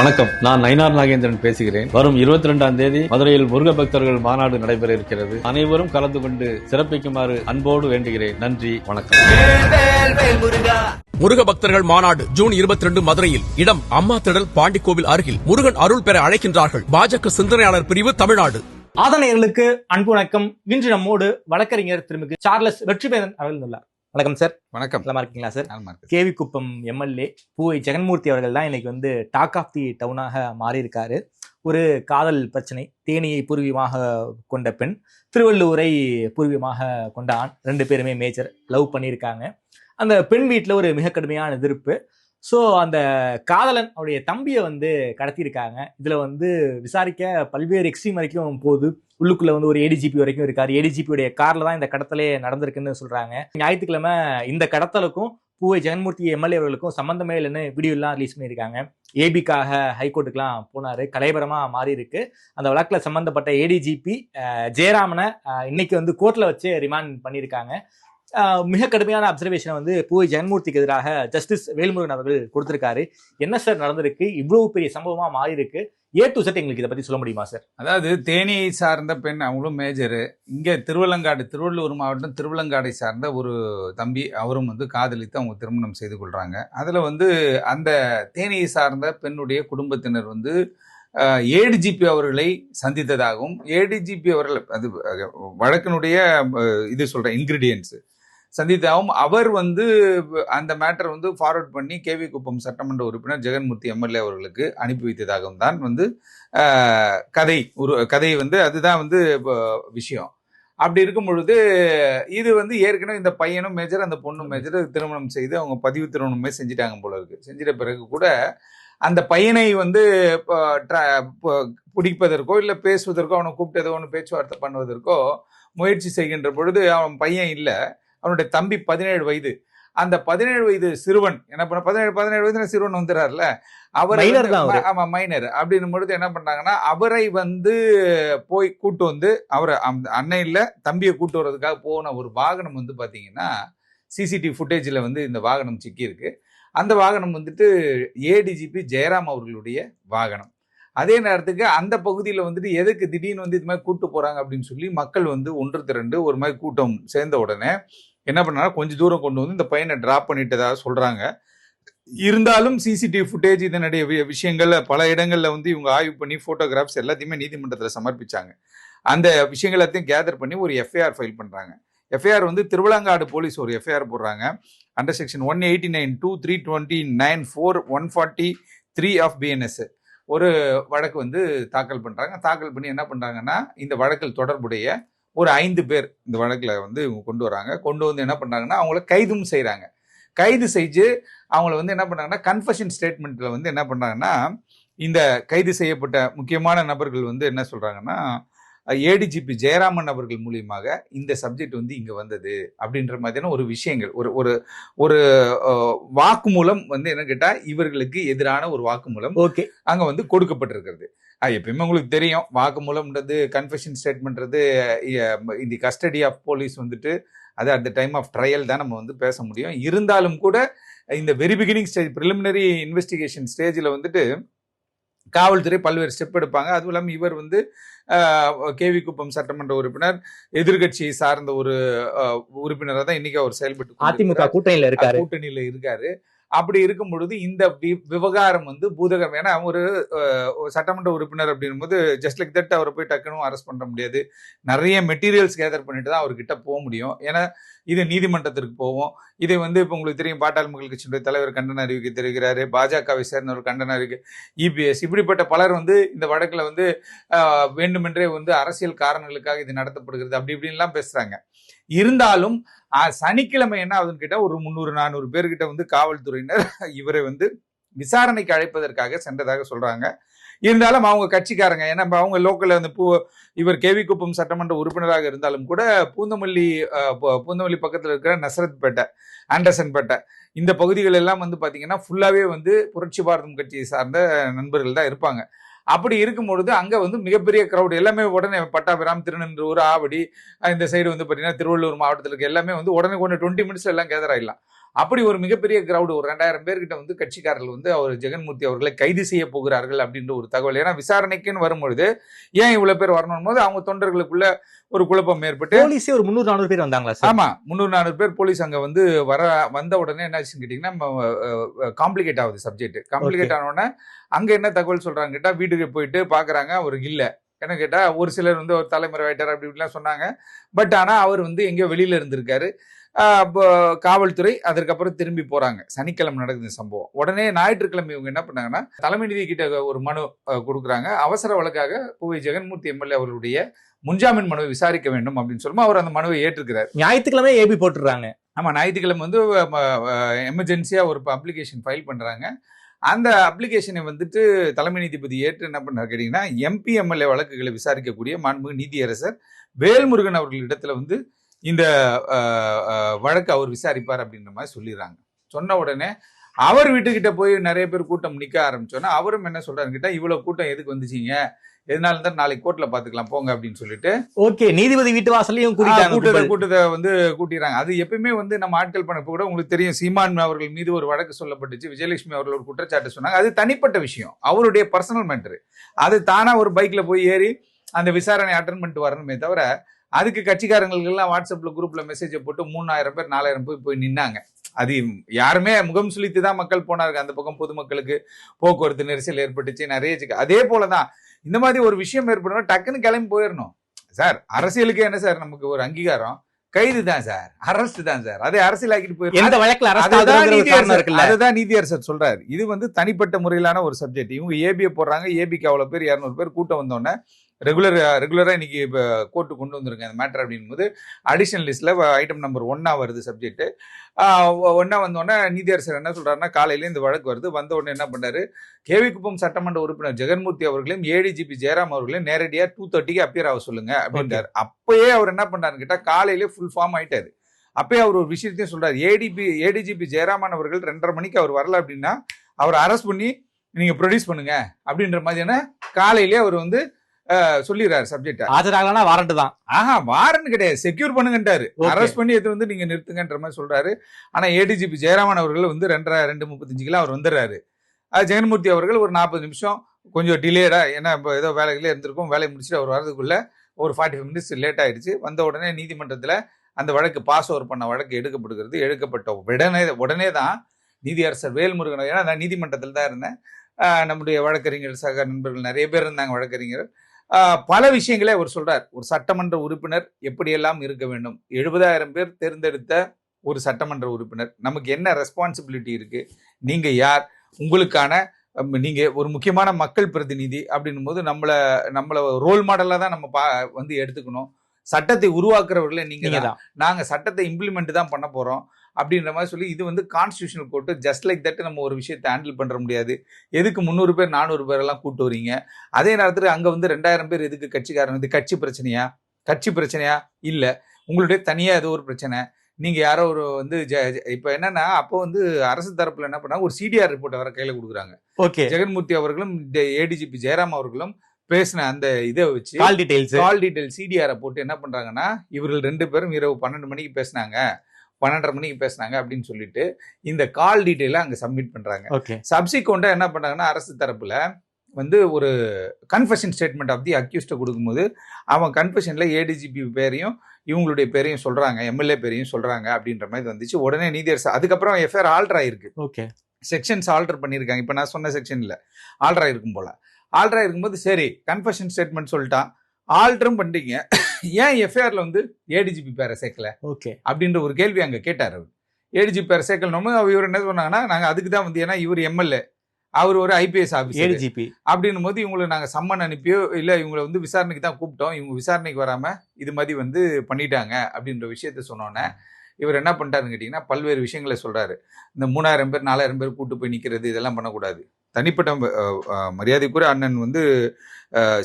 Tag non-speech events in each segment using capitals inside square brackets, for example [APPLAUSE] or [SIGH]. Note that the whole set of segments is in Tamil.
வணக்கம். நான் நயினார் நாகேந்திரன் பேசுகிறேன். வரும் இருபத்தி ரெண்டாம் தேதி மதுரையில் முருக பக்தர்கள் மாநாடு நடைபெற இருக்கிறது அனைவரும் கலந்து கொண்டு சிறப்பிக்குமாறு அன்போடு வேண்டுகிறேன். நன்றி வணக்கம். முருக பக்தர்கள் மாநாடு ஜூன் 22 மதுரையில். இடம் அம்மா திடல் பாண்டிக்கோவில் அருகில். முருகன் அருள் பெற அழைக்கின்றார்கள். பாஜக சிந்தனையாளர் பிரிவு தமிழ்நாடு. ஆதனையர்களுக்கு அன்பு வணக்கம். இன்று நம்மோடு வழக்கறிஞர் திருமிகு சார்லஸ் வெற்றிவேந்தன் அவர்கள் உள்ளார். வணக்கம் சார் வணக்கம். நலமா இருக்கீங்களா சார். கேவி குப்பம் எம்எல்ஏ பூவை ஜெகன்மூர்த்தி அவர்கள் தான் இன்னைக்கு வந்து டாக் ஆஃப் தி டவுனாக மாறி இருக்காரு ஒரு காதல் பிரச்சனை தேனியை பூர்வீகமாக கொண்ட பெண் திருவள்ளூரை பூர்வீகமாக கொண்ட ஆண் ரெண்டு பேருமே மேஜர் லவ் பண்ணியிருக்காங்க. அந்த பெண் வீட்டில் ஒரு மிக கடுமையான எதிர்ப்பு ஸோ அந்த காதலன் அவருடைய தம்பியை வந்து கடத்தியிருக்காங்க. இதில் வந்து விசாரிக்க பல்வேறு எக்ஸ்ட்ரீம் வரைக்கும் போகுது. உள்ளுக்குள்ளே வந்து ஒரு ஏடிஜிபி வரைக்கும் இருக்கார். ஏடிஜிபியுடைய காரில் தான் இந்த கடத்தலே நடந்திருக்குன்னு சொல்கிறாங்க ஞாயிற்றுக்கிழமை இந்த கடத்தலுக்கும் பூவை ஜெகன்மூர்த்தி எம்எல்ஏ அவர்களுக்கும் சம்பந்தமே இல்லைன்னு வீடியோலாம் ரிலீஸ் பண்ணியிருக்காங்க. ஏபிக்காக ஹைகோர்ட்டுக்கெலாம் போனாரு. கலைபரமாக மாறி இருக்கு. அந்த வழக்கில் சம்மந்தப்பட்ட ஏடிஜிபி ஜெயராமனை இன்னைக்கு வந்து கோர்ட்டில் வச்சு ரிமாண்ட் பண்ணியிருக்காங்க. மிக கடுமையான அப்சர்வேஷனை வந்து பூவை ஜெகன்மூர்த்திக்கு எதிராக ஜஸ்டிஸ் வேல்முருகன் அவர்கள் கொடுத்திருக்காரு. என்ன சார் நடந்திருக்கு? இவ்வளவு பெரிய சம்பவமா மாறி இருக்கு ஏ டு செட் எங்களுக்கு இதை பத்தி சொல்ல முடியுமா சார் அதாவது தேனியை சார்ந்த பெண் அவங்களும் மேஜரு இங்கே திருவள்ளங்காடு திருவள்ளூர் மாவட்டம் திருவள்ளங்காடை சார்ந்த ஒரு தம்பி அவரும் வந்து காதலித்து அவங்க திருமணம் செய்து கொள்றாங்க. அதில் வந்து அந்த தேனியை சார்ந்த பெண்ணுடைய குடும்பத்தினர் வந்து ஏடிஜிபி அவர்களை சந்தித்ததாகவும் ஏடிஜிபி அவர்கள் அது வழக்கினுடைய இது சொல்கிறேன் இன்க்ரீடியன்ஸு சந்தித்தாகவும் அவர் வந்து அந்த மேட்டர் வந்து ஃபார்வர்ட் பண்ணி கேவி குப்பம் சட்டமன்ற உறுப்பினர் ஜெகன்மூர்த்தி எம்எல்ஏ அவர்களுக்கு அனுப்பி வைத்ததாகவும் தான் வந்து கதை ஒரு கதை வந்து அதுதான் வந்து இப்போ விஷயம். அப்படி இருக்கும் பொழுது இது வந்து ஏற்கனவே இந்த பையனும் மேஜர் அந்த பொண்ணும் மேஜர் திருமணம் செய்து அவங்க பதிவு திருமணமே செஞ்சிட்டாங்க போல இருக்கு. செஞ்சிட்ட பிறகு கூட அந்த பையனை வந்து பிடிப்பதற்கோ இல்லை பேசுவதற்கோ அவனை கூப்பிட்டு ஏதோ ஒன்று பேச்சுவார்த்தை பண்ணுவதற்கோ முயற்சி செய்கின்ற பொழுது அவன் பையன் இல்லை. அவனுடைய தம்பி பதினேழு வயது. அந்த பதினேழு வயது சிறுவன் என்ன பண்ண பதினேழு பதினேழு வயதுல சிறுவன் வந்துறாருல அவர். ஆமா மைனர் அப்படின்னும் பொழுது என்ன பண்ணாங்கன்னா அவரை வந்து போய் கூட்டு வந்து அவரை இல்ல தம்பியை கூட்டு வர்றதுக்காக போன ஒரு வாகனம் வந்து பாத்தீங்கன்னா சிசிடிவி ஃபுட்டேஜில் வந்து இந்த வாகனம் சிக்கியிருக்கு. அந்த வாகனம் வந்துட்டு ஏடிஜிபி ஜெயராம் அவர்களுடைய வாகனம். அதே நேரத்துக்கு அந்த பகுதியில் வந்துட்டு எதுக்கு திடீர்னு வந்து இது மாதிரி கூட்டு போறாங்க அப்படின்னு சொல்லி மக்கள் வந்து ஒன்று திரண்டு ஒரு மாதிரி கூட்டம் சேர்ந்த உடனே என்ன பண்ணாலும் கொஞ்சம் தூரம் கொண்டு வந்து இந்த பையனை ட்ராப் பண்ணிட்டதாக சொல்கிறாங்க இருந்தாலும் சிசிடிவி ஃபுட்டேஜ் இதனுடைய வி- விஷயங்கள்ல பல இடங்களில் வந்து இவங்க ஆய்வு பண்ணி ஃபோட்டோகிராஃப்ஸ் எல்லாத்தையுமே நீதிமன்றத்தில் சமர்ப்பிச்சாங்க. அந்த விஷயங்கள் எல்லாத்தையும் கேதர் பண்ணி ஒரு எஃப்ஐஆர் ஃபைல் பண்ணுறாங்க எஃப்ஐஆர் வந்து திருவிழாங்காடு போலீஸ் ஒரு எஃப்ஐஆர் போடுறாங்க. Under section one eighty nine two three twenty nine four one forty three of BNS ஒரு வழக்கு வந்து தாக்கல் பண்ணுறாங்க தாக்கல் பண்ணி என்ன பண்ணுறாங்கன்னா இந்த வழக்கில் தொடர்புடைய ஒரு ஐந்து பேர் இந்த வழக்கில் வந்து இவங்க கொண்டு வராங்க. கொண்டு வந்து என்ன பண்ணுறாங்கன்னா அவங்கள கைதும் செய்கிறாங்க கைது செஞ்சு அவங்கள வந்து என்ன பண்ணாங்கன்னா கன்ஃபஷன் ஸ்டேட்மெண்ட்டில் வந்து என்ன பண்ணுறாங்கன்னா இந்த கைது செய்யப்பட்ட முக்கியமான நபர்கள் வந்து என்ன சொல்கிறாங்கன்னா ஏடிஜிபி ஜெயராமன் அவர்கள் மூலியமாக இந்த சப்ஜெக்ட் வந்து இங்க வந்தது அப்படின்ற மாதிரியான ஒரு விஷயங்கள். ஒரு ஒரு ஒரு வாக்குமூலம் வந்து என்ன கேட்டா இவர்களுக்கு எதிரான ஒரு வாக்குமூலம் ஓகே. அங்க வந்து கொடுக்கப்பட்டிருக்கிறது. எப்பயுமே உங்களுக்கு தெரியும் வாக்குமூலம்ன்றது கன்ஃபெஷன் ஸ்டேட்மெண்ட்றது இந்த கஸ்டடி ஆஃப் போலீஸ் வந்துட்டு அது at the time of trial தான் நம்ம வந்து பேச முடியும். இருந்தாலும் கூட இந்த very beginning stage preliminary investigation ஸ்டேஜில் வந்துட்டு காவல்துறை பல்வேறு ஸ்டெப் எடுப்பாங்க. அதுவும் இல்லாமல் இவர் வந்து கேவி குப்பம் சட்டமன்ற உறுப்பினர் எதிர்கட்சியை சார்ந்த ஒரு உறுப்பினராக தான் இன்னைக்கு அவர் செயல்பட்டு அதிமுக. கூட்டணியில இருக்காரு கூட்டணியில இருக்காரு அப்படி இருக்கும் பொழுது இந்த விவகாரம் வந்து பூதகம் ஏன்னா ஒரு சட்டமன்ற உறுப்பினர் அப்படின்னும் போது ஜஸ்ட் லைக் தட் அவரை போய் டக்குன்னு அரெஸ்ட் பண்ண முடியாது. நிறைய மெட்டீரியல்ஸ் கேதர் பண்ணிட்டு தான் அவர்கிட்ட போக முடியும். ஏன்னா இது நீதிமன்றத்திற்கு போவோம். இதை வந்து இப்போ உங்களுக்கு தெரியும் பாட்டாள் மக்கள் கட்சியினுடைய தலைவர் கண்டன அறிவிக்க தெரிவிக்கிறாரு பாஜகவை சேர்ந்தவர் கண்டன அறிவிக்க இபிஎஸ் இப்படிப்பட்ட பலர் வந்து இந்த வழக்கில் வந்து வேண்டுமென்றே வந்து அரசியல் காரணங்களுக்காக இது நடத்தப்படுகிறது அப்படி இப்படின்லாம் பேசுகிறாங்க இருந்தாலும் சனிக்கிழமை என்ன ஆகுதுன்னு கேட்டால் ஒரு முந்நூறு நானூறு பேர்கிட்ட வந்து காவல்துறையினர் இவரை வந்து விசாரணைக்கு அழைப்பதற்காக சென்றதாக சொல்றாங்க. இருந்தாலும் அவங்க கட்சிக்காரங்க ஏன்னா அவங்க லோக்கலில் வந்து பூ இவர் கேவி குப்பம் சட்டமன்ற உறுப்பினராக இருந்தாலும் கூட பூந்தமல்லி பூந்தமல்லி பக்கத்தில் பூந்தமல்லி நசரத் இருக்கிற ஆண்டர்சன் ஆண்டர்சன்பேட்டை இந்த பகுதிகள் எல்லாம் வந்து பார்த்தீங்கன்னா ஃபுல்லாகவே வந்து புரட்சி பாரதம் கட்சியை சார்ந்த நண்பர்கள் தான் இருப்பாங்க. அப்படி இருக்கும் பொழுது அங்க வந்து மிகப்பெரிய கிரௌட் எல்லாமே உடனே பட்டாபிராம் திருநெல்வேலூர் ஆவடி இந்த சைடு வந்து பார்த்தீங்கன்னா திருவள்ளூர் மாவட்டத்தில் இருக்க எல்லாமே வந்து உடனே கொண்டு டுவெண்ட்டி மினிட்ஸ் எல்லாம் கேதர் ஆயிடலாம். அப்படி ஒரு மிகப்பெரிய கிரௌடு ஒரு ரெண்டாயிரம் பேர்கிட்ட வந்து கட்சிக்காரர்கள் வந்து அவர் ஜெகன்மூர்த்தி அவர்களை கைது செய்ய போகிறார்கள் அப்படின்ற ஒரு தகவல். ஏன்னா விசாரணைக்குன்னு வரும்பொழுது ஏன் இவ்வளோ பேர் வரணும் போது அவங்க தொண்டர்களுக்குள்ள ஒரு குழப்பம் ஏற்பட்டு போலீஸே ஒரு முந்நூறு நானூறு பேர் வந்தாங்களா சார்? ஆமா முந்நூறு நானூறு பேர் போலீஸ் அங்க வந்து வர வந்த உடனே என்ன ஆச்சுன்னு கேட்டீங்கன்னா காம்ப்ளிகேட் ஆகுது சப்ஜெக்ட் காம்ப்ளிகேட் ஆன உடனே அங்க என்ன தகவல் சொல்றாங்க கேட்டா வீட்டுக்கு போயிட்டு பாக்குறாங்க அவர் இல்ல. என்ன கேட்டா ஒரு சிலர் வந்து ஒரு தலைமுறை ஆயிட்டார் அப்படி இப்படிலாம் சொன்னாங்க. பட் ஆனா அவர் வந்து எங்கேயோ வெளியில இருந்திருக்காரு. காவல்துறை அதற்கப்புறம் திரும்பி போறாங்க. சனிக்கிழமை நடக்குது சம்பவம். உடனே ஞாயிற்றுக்கிழமை இவங்க என்ன பண்ணாங்கன்னா தலைமை நீதி கிட்ட ஒரு மனு கொடுக்குறாங்க. அவசர வழக்காக பூவை ஜெகன்மூர்த்தி எம்எல்ஏ அவர்களுடைய முன்ஜாமீன் மனுவை விசாரிக்க வேண்டும் அப்படின்னு சொல்லும்போது அவர் அந்த மனுவை ஏற்றுக்கிறார் ஞாயிற்றுக்கிழமை ஏபி போட்டுடுறாங்க. ஆமா ஞாயிற்றுக்கிழமை வந்து எமர்ஜென்சியா ஒரு அப்ளிகேஷன் ஃபைல் பண்றாங்க. அந்த அப்ளிகேஷனை வந்துட்டு தலைமை நீதிபதி ஏற்று என்ன பண்ணார் கேட்டீங்கன்னா எம்பி எம்எல்ஏ வழக்குகளை விசாரிக்கக்கூடிய மாண்புமிகு நீதியரசர் வேல்முருகன் அவர்களிடத்துல வந்து இந்த வழக்கு அவர் விசாரிப்பார் அப்படின்ற மாதிரி சொல்லிடுறாங்க. சொன்ன உடனே அவர் வீட்டுக்கிட்ட போய் நிறைய பேர் கூட்டம் நிக்க ஆரம்பிச்சோன்னா அவரும் என்ன சொல்றாரு கிட்ட இவ்வளவு கூட்டம் எதுக்கு வந்துச்சீங்க? எதனால தான் நாளைக்கு கோர்ட்ல பாத்துக்கலாம் போங்க அப்படின்னு சொல்லிட்டு. ஓகே நீதிபதி வீட்டு வாசலையும் கூட்டத்தை கூட்டத்தை வந்து கூட்டிடுறாங்க. அது எப்பயுமே வந்து நம்ம ஆட்கள் பண்ணப்போ கூட உங்களுக்கு தெரியும் சீமான் அவர்கள் மீது ஒரு வழக்கு சொல்லப்பட்டுச்சு விஜயலட்சுமி அவர்கள் ஒரு குற்றச்சாட்டு சொன்னாங்க. அது தனிப்பட்ட விஷயம். அவருடைய பர்சனல் மேட்டர் அது தானா ஒரு பைக்ல போய் ஏறி அந்த விசாரணை அட்டன் பண்ணிட்டு வரணுமே தவிர அதுக்கு கட்சிக்காரங்களுக்கு எல்லாம் வாட்ஸ்அப்ல குரூப்ல மெசேஜை போட்டு மூணாயிரம் பேர் நாலாயிரம் பேர் போய் நின்னாங்க. அது யாருமே முகம் சுளித்து தான் மக்கள் போனாங்க அந்த பக்கம் பொதுமக்களுக்கு போக்குவரத்து நெரிசல் ஏற்பட்டுச்சு நிறைய அதே போலதான் இந்த மாதிரி ஒரு விஷயம் ஏற்படணும் டக்குன்னு கிளம்பி போயிடணும் சார் அரசியலுக்கு என்ன சார் நமக்கு ஒரு அங்கீகாரம்? கைது தான் சார். அரஸ்ட் தான் சார். அதை அரசியலாக்கிட்டு போயிடும் எந்த வழக்குல அரசு அதுதான் அதுதான் நீதியரசர் சொல்றாரு. இது வந்து தனிப்பட்ட முறையிலான ஒரு சப்ஜெக்ட் இவங்க ஏபியை போடுறாங்க. ஏபிக்கு அவ்வளவு பேர் இரநூறு பேர் கூட்டம் வந்தோடனே ரெகுலர் ரெகுலரா இன்னைக்கு இப்போ கோர்ட்டு கொண்டு வந்திருங்க அந்த மேட்டர் அப்படின் போது அடிஷனல் லிஸ்ட்ல ஐட்டம் நம்பர் ஒன்னா வருது சப்ஜெக்ட் ஒன்னா வந்தோடனே நீதியரசர் என்ன சொல்றாருன்னா காலையில இந்த வழக்கு வருது. வந்த உடனே என்ன பண்ணாரு? கேவிக்குப்பம் சட்டமன்ற உறுப்பினர் ஜெகன்மூர்த்தி அவர்களையும் ஏடிஜிபி ஜெயராம் அவர்களையும் நேரடியா டூ தேர்ட்டிக்கு அப்பியர் ஆக சொல்லுங்க அப்படின்றாரு. அப்பயே அவர் என்ன பண்ணாருன்னு கேட்டா காலையிலே ஃபுல் ஃபார்ம் ஆயிட்டாரு. அப்பயே அவர் ஒரு விஷயத்தையும் சொல்றாரு. ஏடிபி ஏடிஜிபி ஜெயராமன் அவர்கள் ரெண்டரை மணிக்கு அவர் வரல அப்படின்னா அவர் அரெஸ்ட் பண்ணி நீங்க ப்ரொடியூஸ் பண்ணுங்க அப்படின்ற மாதிரியான காலையிலேயே அவர் வந்து சொல்லிடுறாரு சப்ஜெக்ட் ஆஜராகலன்னா வாரண்ட் தான். ஆஹா வாரண்ட் கிடையாது. செக்யூர் பண்ணுங்கன்றாரு. அரெஸ்ட் பண்ணி எடுத்து வந்து நீங்க நிறுத்துங்கன்ற மாதிரி சொல்றாரு. ஆனா ஏடிஜிபி ஜெயராமன் அவர்கள் வந்து ரெண்டரை ரெண்டு முப்பத்தஞ்சுக்கெல்லாம் அவர் வந்துடுறாரு. அது ஜெகன்மூர்த்தி அவர்கள் ஒரு நாற்பது நிமிஷம் கொஞ்சம் டிலேடா ஏன்னா இப்போ ஏதோ வேலைகளே இருந்திருக்கும் வேலையை முடிச்சுட்டு அவர் வரதுக்குள்ள ஒரு ஃபார்ட்டி ஃபைவ் மினிட்ஸ் லேட் ஆயிடுச்சு. வந்த உடனே நீதிமன்றத்துல அந்த வழக்கு பாஸ் ஓவர் பண்ண வழக்கு எடுக்கப்படுகிறது. எடுக்கப்பட்ட உடனே உடனே தான் நீதியரசர் வேல்முருகன் ஏன்னா நான் நீதிமன்றத்தில் தான் இருந்தேன். நம்முடைய வழக்கறிஞர் சக நண்பர்கள் நிறைய பேர் இருந்தாங்க வழக்கறிஞர் பல விஷயங்களே அவர் சொல்றார். ஒரு சட்டமன்ற உறுப்பினர் எப்படியெல்லாம் இருக்க வேண்டும்? எழுபதாயிரம் பேர் தேர்ந்தெடுத்த ஒரு சட்டமன்ற உறுப்பினர். நமக்கு என்ன ரெஸ்பான்சிபிலிட்டி இருக்கு? நீங்க யார்? உங்களுக்கான நீங்க ஒரு முக்கியமான மக்கள் பிரதிநிதி அப்படின்னும் போது நம்மள நம்மள ரோல் மாடலா தான் நம்ம பா வந்து எடுத்துக்கணும். சட்டத்தை உருவாக்குறவர்களே நீங்க தான். தான். நாங்க சட்டத்தை இம்ப்ளிமெண்ட் தான் பண்ண போறோம். அப்படின்ற மாதிரி சொல்லி இது வந்து constitutional court just like that நம்ம ஒரு விஷயத்தை ஹேண்டில் பண்ண முடியாது. எதுக்கு முந்நூறு பேர் நானூறு பேர் எல்லாம் கூட்டு வரீங்க? அதே நேரத்தில் அங்க வந்து ரெண்டாயிரம் பேர் எதுக்கு கட்சிக்காரன்? இது கட்சி பிரச்சனையா? கட்சி பிரச்சனையா? இல்ல. உங்களுடைய தனியா ஏதோ ஒரு பிரச்சனை. நீங்க யாரோ ஒரு வந்து இப்ப என்னன்னா அப்போ வந்து அரசு தரப்புல என்ன பண்ணாங்க? ஒரு சிடிஆர் ரிப்போர்ட் வர கையில கொடுக்குறாங்க. ஓகே ஜெகன்மூர்த்தி அவர்களும் ஏடிஜிபி ஜெயராம் அவர்களும் பேசின அந்த இதை வச்சு கால் டீடைல்ஸ் கால் டீடைல் சிடிஆரை போட்டு என்ன பண்றாங்கன்னா இவர்கள் ரெண்டு பேரும் இரவு பன்னெண்டு மணிக்கு பேசினாங்க. பன்னெண்டரை மணிக்கு பேசினாங்க அப்படின்னு சொல்லிட்டு இந்த கால் டீடைலை அங்க சப்மிட் பண்றாங்க. ஓகே. சப்சிக்வெண்டா என்ன பண்றாங்கன்னா அரசு தரப்புல வந்து ஒரு கன்ஃபெஷன் ஸ்டேட்மெண்ட் ஆஃப் தி அக்யூஸ்ட கொடுக்கும்போது அவன் கன்ஃபெஷன்ல ஏடிஜிபி பேரையும் இவங்களுடைய பேரையும் சொல்றாங்க எம்எல்ஏ பேரையும் சொல்றாங்க அப்படின்ற மாதிரி வந்துச்சு. உடனே நீதியரசு அதுக்கப்புறம் எஃப்ஐஆர் ஆல்டர் ஆயிருக்கு. ஓகே. செக்ஷன்ஸ் ஆல்டர் பண்ணியிருக்காங்க. இப்போ நான் சொன்ன செக்ஷன்ல ஆல்டர் ஆயிருக்கும் போல. ஆல்டர் ஆயிருக்கும்போது சரி கன்ஃபெஷன் ஸ்டேட்மெண்ட் சொல்லிட்டான். ஆல்டரும் பண்ணிட்டீங்க ஏன் எஃப்ஐஆர்ல வந்து ஏடிஜிபி பேரை சேர்க்கல? ஓகே. அப்படின்ற ஒரு கேள்வி அங்க கேட்டார் அவர். ஏடிஜி பேர் சேர்க்கணும் இவர் என்ன சொன்னாங்கன்னா நாங்க அதுக்கு தான் வந்து ஏன்னா இவர் எம்எல்ஏ அவர் ஒரு ஐபிஎஸ் ஆஃபீஸர் ஏடிஜிபி அப்படின்னும் போது இவங்களை நாங்க சம்மன் அனுப்பியோ இல்ல இவங்களை வந்து விசாரணைக்கு தான் கூப்பிட்டோம். இவங்க விசாரணைக்கு வராம இது மாதிரி வந்து பண்ணிட்டாங்க அப்படின்ற விஷயத்த சொன்னோன்னே இவர் என்ன பண்ணிட்டாருன்னு கேட்டீங்கன்னா பல்வேறு விஷயங்களை சொல்றாரு. இந்த மூணாயிரம் பேர் நாலாயிரம் பேர் கூட்டு போய் நிக்கிறது இதெல்லாம் பண்ணக்கூடாது. தனிப்பட்ட மரியாதைக்குரிய அண்ணன் வந்து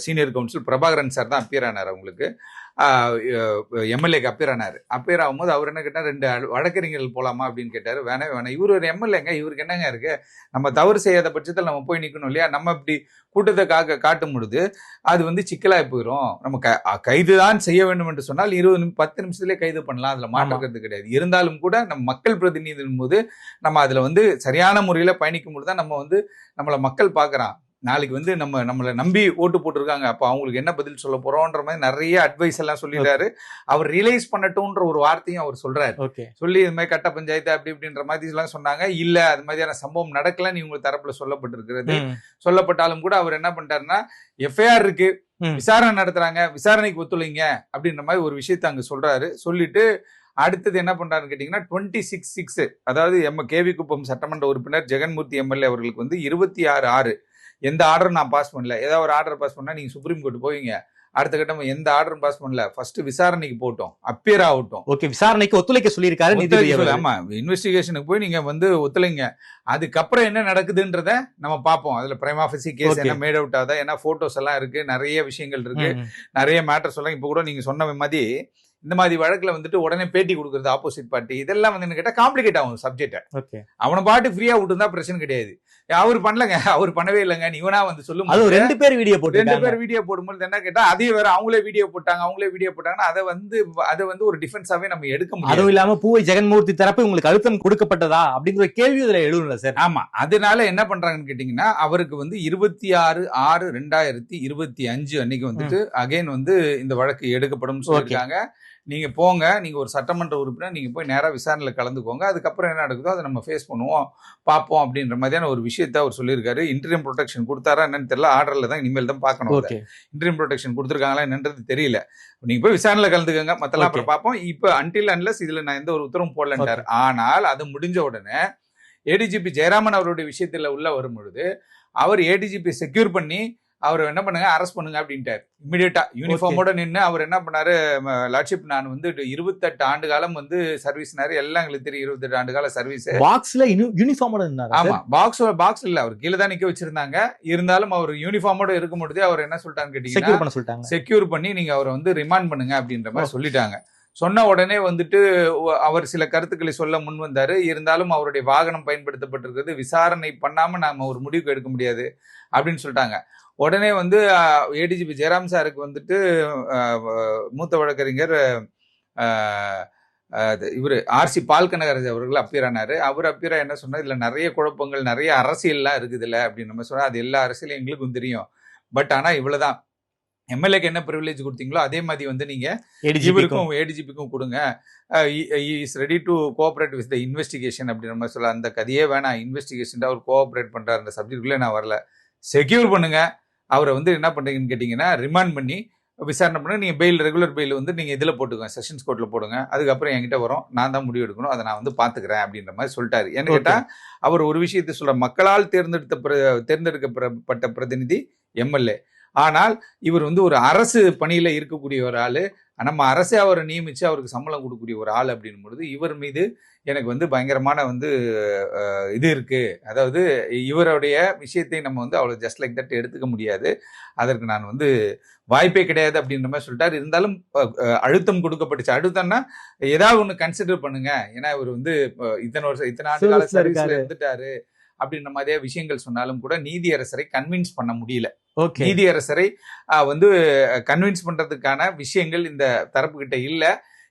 சீனியர் கவுன்சில் பிரபாகரன் சார் தான் அப்பியர் ஆனார் அவங்களுக்கு. எம்எல்ஏக்கு அப்பேர் ஆனாரு. அப்பேர் ஆகும்போது அவர் என்ன கேட்டார் ரெண்டு வழக்கறிஞர்கள் போலாமா? அப்படின்னு கேட்டாரு. வேணவே வேணாம். இவர் ஒரு எம்எல்ஏங்க இவருக்கு என்னங்க இருக்கு? நம்ம தவறு செய்யாத பட்சத்தில் நம்ம போய் நிக்கணும் இல்லையா? நம்ம இப்படி கூட்டத்தை காக்க காட்டும் பொழுது அது வந்து சிக்கலாகி போயிடும் நம்ம க கைது தான் செய்ய வேண்டும் என்று சொன்னால் இருபது நிமி பத்து நிமிஷத்துலேயே கைது பண்ணலாம். அதில் மாற்றுக்கிறது கிடையாது. இருந்தாலும் கூட நம்ம மக்கள் பிரதிநிதியின் போது நம்ம அதில் வந்து சரியான முறையில் பயணிக்கும் பொழுது தான் நம்ம வந்து நம்மளை மக்கள் பார்க்குறான். நாளைக்கு வந்து நம்ம நம்மளை நம்பி ஓட்டு போட்டிருக்காங்க. அப்போ அவங்களுக்கு என்ன பதில் சொல்ல போறோன்ற மாதிரி நிறைய அட்வைஸ் எல்லாம் சொல்லிட்டாரு. அவர் ரியலைஸ் பண்ணட்டும்ன்ற ஒரு வார்த்தையும் அவர் சொல்றாரு. சொல்லி இது மாதிரி கட்ட பஞ்சாயத்து அப்படி இப்படின்ற மாதிரி எல்லாம் சொன்னாங்க. இல்ல அது மாதிரியான சம்பவம் நடக்கலன்னு இவங்க தரப்புல சொல்லப்பட்டிருக்கிறது. சொல்லப்பட்டாலும் கூட அவர் என்ன பண்ணிட்டாருன்னா எஃப்ஐஆர் இருக்கு. விசாரணை நடத்துறாங்க. விசாரணைக்கு ஒத்துழைங்க அப்படின்ற மாதிரி ஒரு விஷயத்த அங்க சொல்றாரு. சொல்லிட்டு அடுத்தது என்ன பண்றாருன்னு கேட்டீங்கன்னா டுவெண்ட்டி சிக்ஸ் சிக்ஸ் அதாவது எம் கேவி குப்பம் சட்டமன்ற உறுப்பினர் ஜெகன்மூர்த்தி எம்எல்ஏ அவர்களுக்கு வந்து இருபத்தி ஆறு ஆறு எந்த ஆர்டரும் நான் பாஸ் பண்ணல. ஏதாவது ஒரு ஆர்டர் பாஸ் பண்ணா நீங்க சுப்ரீம் கோர்ட் போவீங்க. அடுத்த கட்டம் எந்த ஆர்டரும் பாஸ் பண்ணல. ஃபர்ஸ்ட் விசாரணைக்கு போட்டோம். அப்பியர் ஆகட்டும். ஓகே விசாரணைக்கு ஒத்துழைக்க சொல்லியிருக்காரு. ஆமா இன்வெஸ்டிகேஷனுக்கு போய் நீங்க வந்து ஒத்துழைங்க. அதுக்கப்புறம் என்ன நடக்குதுன்றத நம்ம பார்ப்போம். அதுல பிரைம் ஆஃபீஸி கேஸ். என்ன மேட் அவுட் ஆகுதா? ஏன்னா போட்டோஸ் எல்லாம் இருக்கு. நிறைய விஷயங்கள் இருக்கு. நிறைய மேட்டர்ஸ் எல்லாம் இப்ப கூட நீங்க சொன்ன மாதிரி இந்த மாதிரி வழக்குல வந்துட்டு உடனே பேட்டி கொடுக்கறது ஆப்போசிட் பார்ட்டி இதெல்லாம் வந்து என்ன கேட்டா காம்ப்ளிகேட் ஆகும் சப்ஜெக்ட் அவனை பாட்டு ஃப்ரீயா விட்டுருந்தா பிரச்சனை கிடையாது. அவர் பண்ணலங்க. [LAUGHS] அவர் பண்ணவே இல்லைங்க. நீ இவனா வந்து சொல்லும் போது- ரெண்டு பேர் வீடியோ ரெண்டு போட்டு பேர் வீடியோ போடும்போது என்ன கேட்டா அதே வேற அவங்களே வீடியோ போட்டாங்க அவங்களே வீடியோ போட்டாங்கன்னா அதை வந்து அதை வந்து ஒரு டிஃபென்ஸாவே நம்ம எடுக்க முடியாது. அதுவும் இல்லாம பூவை ஜெகன்மூர்த்தி தரப்பு உங்களுக்கு அழுத்தம் கொடுக்கப்பட்டதா அப்படிங்கிற கேள்வி இதுல எழுதும்ல சார். ஆமா. அதனால என்ன பண்றாங்கன்னு கேட்டீங்கன்னா அவருக்கு வந்து இருபத்தி ஆறு ஆறு ரெண்டாயிரத்தி இருபத்தி அஞ்சு அன்னைக்கு வந்துட்டு அகைன் வந்து இந்த வழக்கு எடுக்கப்படும் சொல்லியிருக்காங்க. நீங்க போங்க நீங்க ஒரு சட்டமன்ற உறுப்பினர் நீங்க போய் நேரா விசாரணையில கலந்துக்கோங்க. அதுக்கப்புறம் என்ன நடக்குதோ அதை நம்ம ஃபேஸ் பண்ணுவோம் பார்ப்போம் அப்படின்ற மாதிரியான ஒரு விஷயத்த அவர் சொல்லியிருக்காரு. இன்டர்ம் ப்ரொடெக்ஷன் கொடுத்தாரா என்னன்னு தெரியல. ஆர்டர்ல தான் இனிமேல் தான் பார்க்கணும் ஓகே இன்டர்ம் ப்ரொடெக்ஷன் கொடுத்துருக்காங்களா என்னன்றது தெரியல. நீங்க போய் விசாரணையில கலந்துக்கங்க மத்தெல்லாம் அப்புறம் பார்ப்போம். இப்போ அன்டில் அன்லஸ் இதுல நான் எந்த ஒரு உத்தரவும் போடலன்றார் ஆனால் அது முடிஞ்ச உடனே ஏடிஜிபி ஜெயராமன் அவருடைய விஷயத்துல உள்ள வரும் பொழுது அவர் ஏடிஜிபி செக்யூர் பண்ணி அவர் என்ன பண்ணுங்க அரெஸ்ட் பண்ணுங்க அப்படின்ட்டார். இமிடியேட்டா யூனிஃபார்மோட நின்று அவர் என்ன பண்ணாரு லார்ட்ஷிப் நான் வந்து இருபத்தெட்டு ஆண்டு காலம் வந்து சர்வீஸ்னாரு எல்லாம் எங்களுக்கு தெரியும் இருபத்தெட்டு ஆண்டு கால சர்வீஸ் பாக்ஸ்ல யூனிஃபார்மோட இருந்தாரா ஆமா? பாக்ஸ் பாக்ஸ் இல்ல அவர் கீழே தான் நிக்க வச்சிருந்தாங்க. இருந்தாலும் அவர் யூனிஃபார்மோட இருக்கும் பொழுதே அவர் என்ன சொல்லிட்டான்னு செக்யூர் கேட்டீங்கன்னா பண்ண சொல்லிட்டாங்க. செக்யூர் பண்ணி நீங்க அவரை வந்து ரிமாண்ட் பண்ணுங்க அப்படின்ற மாதிரி சொல்லிட்டாங்க. சொன்ன உடனே வந்துட்டு அவர் சில கருத்துக்களை சொல்ல முன் வந்தார். இருந்தாலும் அவருடைய வாகனம் பயன்படுத்தப்பட்டிருக்கிறது. விசாரணை பண்ணாமல் நாம் ஒரு முடிவுக்கு எடுக்க முடியாது அப்படின்னு சொல்லிட்டாங்க. உடனே வந்து ஏடிஜிபி ஜெயராம் சாருக்கு வந்துட்டு மூத்த வழக்கறிஞர் இவர் ஆர்சி பால்கனகராஜ் அவர்கள் அப்பியர் அவர் அப்பியரா என்ன சொன்னார்? இதில் நிறைய குழப்பங்கள் நிறைய அரசியல்லாம் இருக்குதுல்ல அப்படின்னு நம்ம சொன்னால் அது எல்லா அரசியலும் எங்களுக்கும் தெரியும். பட் ஆனால் இவ்வளோதான் எம்எல்ஏக்கு என்ன ப்ரிவிலேஜ் கொடுத்தீங்களோ அதே மாதிரி வந்து நீங்க ADGP க்கும். இவருக்கும் ஏடிஜிபிக்கும் கொடுங்க. Is ready to cooperate with the investigation அப்படின்ற மாதிரி சொல்ல அந்த கதையே வேணாம். இன்வெஸ்டிகேஷன் அவர் கோஆபரேட் பண்றாரு. அந்த சப்ஜெக்ட்குள்ளே நான் வரல. செக்யூர் பண்ணுங்க. அவரை வந்து என்ன பண்றீங்கன்னு கேட்டீங்கன்னா ரிமாண்ட் பண்ணி விசாரணை பண்ணி நீங்க பெயில் ரெகுலர் பெயில் வந்து நீங்க இதுல போட்டுக்கோங்க. செஷன்ஸ் கோர்ட்ல போடுங்க. அதுக்கப்புறம் என்கிட்ட வரும். நான் தான் முடிவு எடுக்கணும். அதை நான் வந்து பாத்துக்கிறேன் அப்படின்ற மாதிரி சொல்லிட்டாரு. என்ன Okay. கேட்டா அவர் ஒரு விஷயத்தை சொல்ற மக்களால் தேர்ந்தெடுத்த பிர- தேர்ந்தெடுக்கப்பட்ட பிரதிநிதி எம்எல்ஏ ஆனால் இவர் வந்து ஒரு அரசு பணியில இருக்கக்கூடிய ஒரு ஆளு. நம்ம அரசே அவரை நியமிச்சு அவருக்கு சம்பளம் கொடுக்கக்கூடிய ஒரு ஆள் அப்படின்னும் பொழுது இவர் மீது எனக்கு வந்து பயங்கரமான வந்து இது இருக்கு. அதாவது இவருடைய விஷயத்தை நம்ம வந்து அவ்வளோ ஜஸ்ட் லைக் தட் எடுத்துக்க முடியாது. அதற்கு நான் வந்து வாய்ப்பே கிடையாது அப்படின்ற மாதிரி சொல்லிட்டாரு. இருந்தாலும் அழுத்தம் கொடுக்கப்பட்டுச்சு. அழுத்தம்னா ஏதாவது ஒன்று கன்சிடர் பண்ணுங்க. ஏன்னா இவர் வந்து இத்தனை வருஷம் இத்தனை ஆண்டு கால சர்வீஸ்ல. இருந்துட்டாரு. அப்படின்ற மாதிரியே விஷயங்கள் சொன்னாலும் கூட நீதியரசரை கன்வின்ஸ் பண்ண முடியல. ஓகே நீதியரசரை வந்து கன்வின்ஸ் பண்றதுக்கான விஷயங்கள் இந்த தரப்பு கிட்ட இல்ல.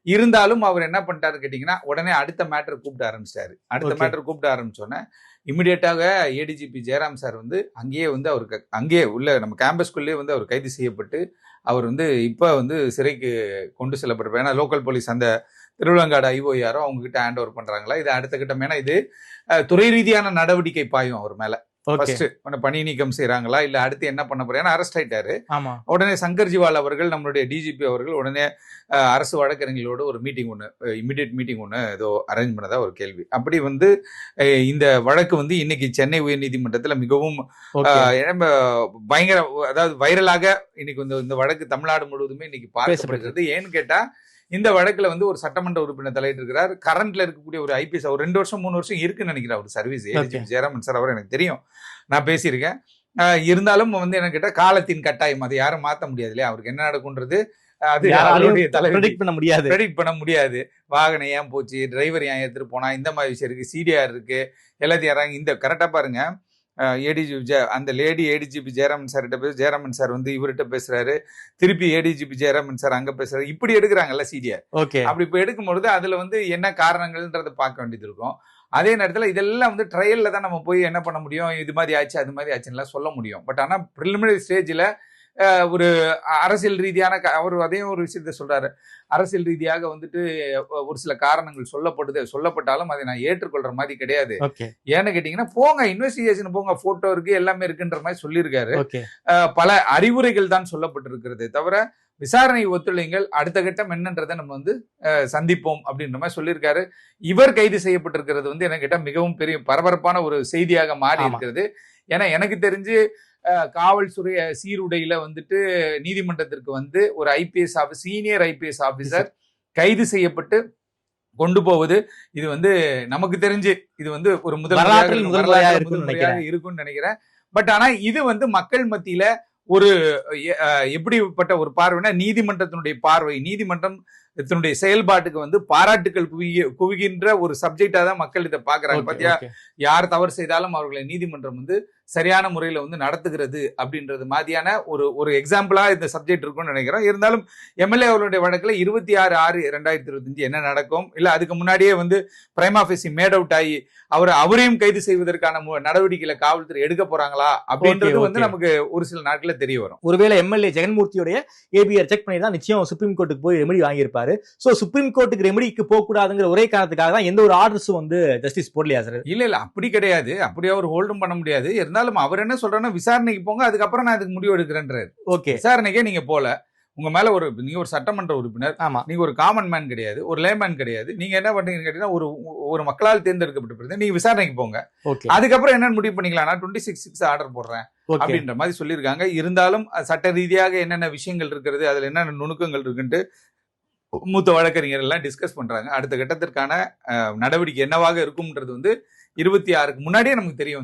இருந்தாலும் அவர் என்ன பண்ணிட்டாரு கேட்டீங்கன்னா உடனே அடுத்த மேட்டர் கூப்பிட ஆரம்பிச்சிட்டாரு. அடுத்த. மேட்டர் கூப்பிட ஆரம்பிச்சோன்னே இமிடியேட்டாக ஏடிஜிபி ஜெயராம் சார் வந்து அங்கேயே வந்து அவருக்கு அங்கேயே உள்ள நம்ம கேம்பஸ்குள்ளேயே வந்து அவர் கைது செய்யப்பட்டு அவர் வந்து இப்போ வந்து சிறைக்கு கொண்டு செல்லப்பட்டிருப்பார். ஏன்னா லோக்கல் போலீஸ் அந்த திருவிழங்காடு ஐஓஆரோ அவங்க கிட்ட ஹேண்ட் ஓவர் பண்றாங்களா? இது அடுத்த கட்டம். ஏன்னா இது துறை ரீதியான நடவடிக்கை பாயும் அவர் மேல. பணி நீக்கம் செய்றாங்களா? இல்ல அடுத்து என்ன பண்ண போறேன் அரெஸ்ட் ஆயிட்டாரு. ஆமா. உடனே சங்கர் ஜிவால் அவர்கள் நம்மளுடைய டிஜிபி அவர்கள் உடனே அரசு வழக்கறிஞர்களோட ஒரு மீட்டிங் ஒன்று இமிடியேட் மீட்டிங் ஒன்று ஏதோ அரேஞ்ச் பண்ணதா ஒரு கேள்வி. அப்படி வந்து இந்த வழக்கு வந்து இன்னைக்கு சென்னை உயர்நீதிமன்றத்தில் மிகவும் ஓகே அஹ், ஏன்னா, பயங்கர அதாவது வைரலாக இன்னைக்கு இந்த இந்த வழக்கு தமிழ்நாடு முழுவதுமே இன்னைக்கு பார்க்கப்படுகிறது. ஏன்னு கேட்டா இந்த வழக்குல வந்து ஒரு சட்டமன்ற உறுப்பினர் தலையிட்டு இருக்கிறார் கரண்ட்ல இருக்கக்கூடிய ஒரு ஐபிஎஸ் அவர் ரெண்டு வருஷம் மூணு வருஷம் இருக்குன்னு நினைக்கிறேன் அவர் சர்வீஸ் ஏடிஜிபி ஜெயராமன் சார் அவர் எனக்கு தெரியும். நான் பேசியிருக்கேன். இருந்தாலும் வந்து என்ன கேட்டா காலத்தின் கட்டாயம். அதை யாரும் மாற்ற முடியாது இல்லையா? அவருக்கு என்ன நடக்குன்றது அது தலைவிதி predict பண்ண முடியாது. ப்ரெடிக்ட் பண்ண முடியாது. வாகனம் ஏன் போச்சு? டிரைவர் ஏன் எடுத்துட்டு போனா இந்த மாதிரி விஷயம் இருக்கு. சிடிஆர் இருக்கு. எல்லாத்தையும் யாராங்க இந்த கரெக்டா பாருங்க. ஏடிஜிபி ஜெ அந்த லேடி ஏடிஜிபி ஜெயராமன் சார்கிட்ட பேச ஜெயராமன் சார் வந்து இவர்கிட்ட பேசுறாரு. திருப்பி ஏடிஜிபி ஜெயராமன் சார் அங்க பேசுறாரு. இப்படி எடுக்கிறாங்கல்ல சிடிஆர் ஓகே. அப்படி இப்போ எடுக்கும்பொழுது அதுல வந்து என்ன காரணங்கள்ன்றத பார்க்க வேண்டியது இருக்கும். அதே நேரத்தில் இதெல்லாம் வந்து ட்ரையல்ல தான் நம்ம போய் என்ன பண்ண முடியும்? இது மாதிரி ஆச்சு அது மாதிரி ஆச்சுன்னா சொல்ல முடியும். பட் ஆனால் ப்ரிலிமினரி ஸ்டேஜில் ஒரு அரசியல் ரீதியான அவர் அதையும் ஒரு விஷயத்த சொல்றாரு. அரசியல் ரீதியாக வந்துட்டு ஒரு சில காரணங்கள் சொல்லப்படுது சொல்லப்பட்டாலும் அதை நான் ஏற்றுக்கொள்ற மாதிரி கிடையாது. ஏன்னு கேட்டீங்கன்னா போங்க இன்வெஸ்டிகேஷன் போங்க போட்டோ இருக்கு எல்லாமே இருக்குன்ற மாதிரி சொல்லியிருக்காரு. பல அறிவுரைகள் தான் சொல்லப்பட்டிருக்கிறது தவிர விசாரணை ஒத்துழைங்கள் அடுத்த கட்டம் என்னன்றதை நம்ம வந்து சந்திப்போம் அப்படின்ற மாதிரி சொல்லியிருக்காரு. இவர் கைது செய்யப்பட்டிருக்கிறது வந்து என்ன கேட்டா மிகவும் பெரிய பரபரப்பான ஒரு செய்தியாக மாறி. இருக்கிறது. ஏன்னா எனக்கு தெரிஞ்சு காவல்துறை சீருடையில வந்துட்டு நீதிமன்றத்திற்கு வந்து ஒரு IPS office senior IPS officer கைது செய்யப்பட்டு கொண்டு போவது இது வந்து நமக்கு தெரிஞ்சு இது வந்து ஒரு முதல் இருக்கும்னு நினைக்கிறேன். பட் ஆனா இது வந்து மக்கள் மத்தியில ஒரு எப்படிப்பட்ட ஒரு பார்வைனா நீதிமன்றத்தினுடைய பார்வை நீதிமன்றம் இதனுடைய செயல்பாட்டுக்கு வந்து பாராட்டுகள் குவிய குவிகின்ற ஒரு சப்ஜெக்டா தான் மக்கள் இதை பாக்குறாங்க பாத்தியா. யார் தவறு செய்தாலும் அவர்களை நீதிமன்றம் வந்து சரியான முறையில வந்து நடத்துகிறது அப்படின்றது மாதிரியான ஒரு ஒரு எக்ஸாம்பிளா இந்த சப்ஜெக்ட் இருக்கும்னு நினைக்கிறேன். இருந்தாலும் எம்எல்ஏ அவர்களுடைய வழக்குல இருபத்தி ஆறு ஆறு ரெண்டாயிரத்தி இருபத்தஞ்சு என்ன நடக்கும்? இல்ல அதுக்கு முன்னாடியே வந்து பிரைம் ஆபீஸ் மேட் அவுட் ஆகி அவர் அவரையும் கைது செய்வதற்கான நடவடிக்கைகளை காவல்துறை எடுக்க போறாங்களா? அப்படின்றது வந்து. நமக்கு ஒரு சில நாட்கள்ல தெரிய வரும். ஒருவேளை எம்எல்ஏ ஜெகன்மூர்த்தியோடைய ஏபிஆர் செக் பண்ணி தான் நிச்சயம் சுப்ரீம் கோர்ட்டுக்கு போய் ரெமெடி வாங்கியிருப்பாரு. சோ சுப்ரீம் கோர்ட்டுக்கு ரெமெடிக்கு போக கூடாதுங்கிற ஒரே காரணத்துக்காக தான் எந்த ஒரு ஆர்டர்ஸும் வந்து ஜஸ்டிஸ் போடலையா சார் இல்ல இல்ல அப்படி கிடையாது. அப்படி அவர் ஹோல்டும் பண்ண முடியாது. இருந்தாலும் அவர் என்ன சொல்றாருன்னா விசாரணைக்கு போங்க அதுக்கப்புறம் நான் இதுக்கு முடிவு எடுக்கிறேன்றாரு. ஓகே விசாரணைக்கே நீங்க போல. உங்க மேல ஒரு நீங்க ஒரு சட்டமன்ற உறுப்பினர் ஆமா. நீங்க ஒரு காமன் மேன் கிடையாது ஒரு லேமேன் கிடையாது. நீங்க என்ன பண்றீங்கன்னு கேட்டீங்கன்னா ஒரு ஒரு மக்களால் தேர்ந்தெடுக்கப்பட்ட நீங்க விசாரணைக்கு போங்க. அதுக்கப்புறம் என்னன்னு முடிவு பண்ணிக்கலாம். நான் டுவெண்ட்டி சிக்ஸ் சிக்ஸ் ஆர்டர் போடுறேன் அப்படின்ற மாதிரி சொல்லியிருக்காங்க. இருந்தாலும் சட்ட ரீதியாக என்னென்ன விஷயங்கள் இருக்கிறது அதுல என்னென்ன நுணுக்கங்கள் இருக்குன்ட்டு மூத்த வழக்கறிஞர் எல்லாம் டிஸ்கஸ் பண்றாங்க அடுத்த கட்டத்திற்கான நடவடிக்கை என்னவாக இருக்கும்ன்றது வந்து இருபத்தி ஆறுக்கு முன்னாடியே நமக்கு தெரிய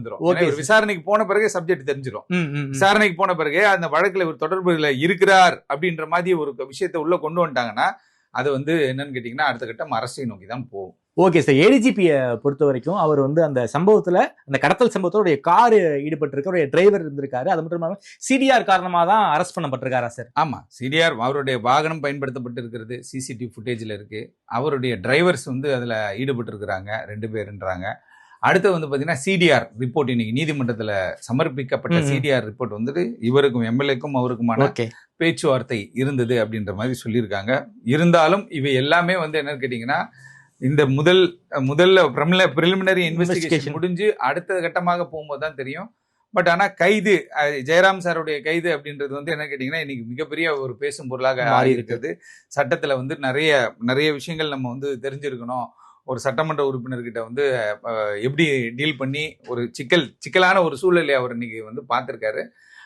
sir. விசாரணைக்கு போன பிறகு சப்ஜெக்ட் தெரிஞ்சிடும். விசாரணைக்கு போன பிறகு அந்த வழக்குல ஒரு தொடர்புல இருக்கிறார் அப்படின்ற மாதிரி ஒரு விஷயத்தை உள்ள கொண்டு வந்துட்டாங்கன்னா அது வந்து என்னன்னு கேட்டீங்கன்னா அடுத்த கட்டம் அரசை நோக்கி தான் போகும் ஓகே சார் ஏடிஜிபியை பொறுத்த வரைக்கும் அவர் வந்து அந்த சம்பவத்துல அந்த கடத்தல் சம்பவத்தோட கார் ஈடுபட்டிருக்க அவருடைய டிரைவர் இருந்திருக்காரு. அது மட்டும் இல்லாம சிடிஆர் காரணமா தான் அரெஸ்ட் பண்ணப்பட்டிருக்காரா சார் ஆமா. சிடிஆர் அவருடைய வாகனம் பயன்படுத்தப்பட்டு இருக்கிறது சிசிடிவி ஃபுட்டேஜ்ல இருக்கு. அவருடைய டிரைவர்ஸ் வந்து அதுல ஈடுபட்டு இருக்கிறாங்க ரெண்டு பேருன்றாங்க. அடுத்து வந்து பாத்தீங்கன்னா சிடிஆர் ரிப்போர்ட் இன்னைக்கு நீதிமன்றத்துல சமர்ப்பிக்கப்பட்ட. சிடிஆர் ரிப்போர்ட் வந்துட்டு இவருக்கும் எம்எல்ஏக்கும் அவருக்குமான பேச்சுவார்த்தை இருந்தது அப்படின்ற மாதிரி சொல்லியிருக்காங்க. இருந்தாலும் இவை எல்லாமே வந்து என்னன்னு கேட்டீங்கன்னா இந்த முதல் முதல்ல பிரிலிமினரி Investigation. இன்வெஸ்டிகேஷன் முடிஞ்சு அடுத்த கட்டமாக போகும்போது தான் தெரியும் பட் ஆனா கைது ஜெயராம் சாருடைய கைது அப்படின்றது வந்து என்ன கேட்டீங்கன்னா இன்னைக்கு மிகப்பெரிய ஒரு பேசும் பொருளாக இருக்கு. இருக்கிறது சட்டத்துல வந்து நிறைய நிறைய விஷயங்கள் நம்ம வந்து தெரிஞ்சிருக்கணும் ஒரு சட்டமன்ற உறுப்பினர்கிட்ட வந்து எப்படி டீல் பண்ணி ஒரு சிக்கல் சிக்கலான ஒரு சூழ்நிலையை அவர் இன்னைக்கு வந்து பார்த்திருக்காரு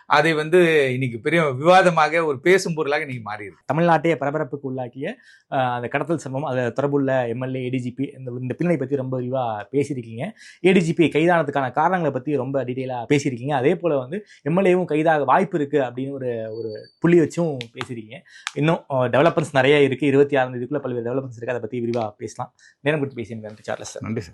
அதை வந்து இன்னைக்கு பெரிய விவாதமாக ஒரு பேசும் பொருளாக இன்னைக்கு மாறி இருக்கு தமிழ்நாட்டையே பரபரப்புக்கு உள்ளாக்கிய அந்த கடத்தல் சம்பவம் அது தொடர்புள்ள எம்எல்ஏ ஏடிஜிபி இந்த இந்த பின்னணி பத்தி ரொம்ப விரிவா பேசியிருக்கீங்க. ஏடிஜிபி கைதானதுக்கான காரணங்களை பத்தி ரொம்ப டீட்டெயிலா பேசியிருக்கீங்க. அதே போல வந்து எம்எல்ஏவும் கைதாக வாய்ப்பு இருக்கு அப்படின்னு ஒரு ஒரு புள்ளி வச்சும் பேசியிருக்கீங்க. இன்னும் டெவலப்மெண்ட்ஸ் நிறைய இருக்கு. இருபத்தி ஆறாம் தேதிக்குள்ள பல்வேறு டெவலப்மெண்ட்ஸ் இருக்கு. அதை பத்தி விரிவா பேசலாம். நேரம் கொடுத்து பேசியிருக்கேன் சார்லஸ் சார். நன்றி